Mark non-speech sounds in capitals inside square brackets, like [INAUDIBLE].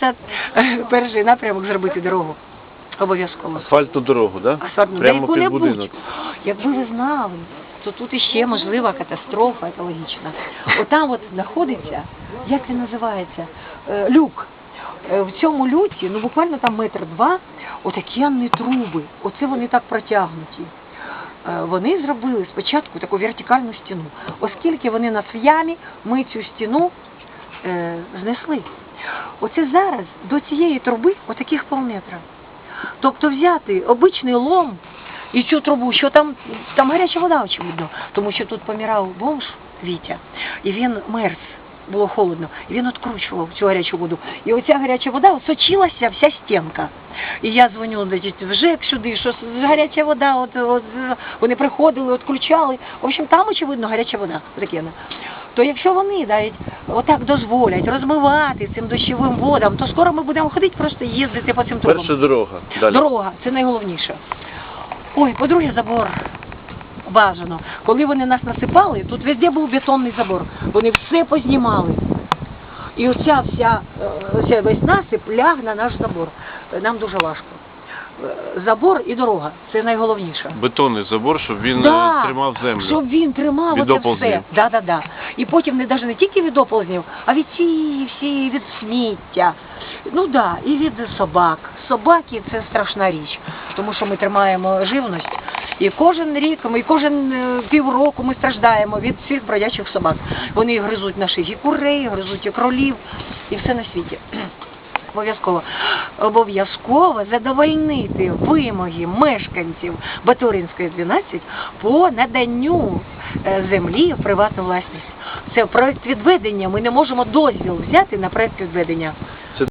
51 напрямок зробити дорогу. Обов'язково. Асфальтну дорогу, да? Асфальтну, Прямо під будинок. Якби ви знали, то тут іще можлива катастрофа екологічна. Отам от знаходиться, як він називається, Е, люк. Е, В цьому люці, ну буквально там метр два, отакенні труби. Оце вони так протягнуті. Е, Вони зробили спочатку таку вертикальну стіну. Оскільки вони нас в ямі, ми цю стіну е, знесли. Оце зараз до цієї труби отаких полметра. Тобто взяти обичний лом і цю трубу, що там, там гаряча вода, очевидно, тому що тут помирав бомж Вітя, і він мерз, було холодно, і він откручував цю гарячу воду. І оця гаряча вода сочилася вся стінка. І я дзвоню значить, в ЖЕК сюди, що гаряча вода, от, от, вони приходили, відключали. В общем, там, очевидно, гаряча вода. Таке. То якщо вони навіть отак дозволять розмивати цим дощовим водам, то скоро ми будемо ходити, просто їздити по цим трубам. Перша дорога. Далі. Дорога, це найголовніше. Ой, по-друге, забор. Бажано. Коли вони нас насипали, тут везде був бетонний забор. Вони все познімали. І оця вся, е, оця весь насип ляг на наш забор. Нам дуже важко. Е, Забор і дорога це найголовніше. Бетонний забор, щоб він Да, е, тримав землю. Щоб він тримав Від оце все. Да, да, да. І потім не навіть не тільки від оползнів, а від цієї всі від сміття. Ну да, і від собак. Собаки це страшна річ, тому що ми тримаємо живність. І кожен рік, і кожен е, півроку ми страждаємо від цих бродячих собак. Вони гризуть наших і курей, гризуть і кролів, і все на світі. [CLEARS THROAT] Обов'язково обов'язково задовольнити вимоги мешканців Батуринської 12 по наданню е, землі в приватну власність. Це проект відведення. Ми не можемо дозвіл взяти на проект відведення.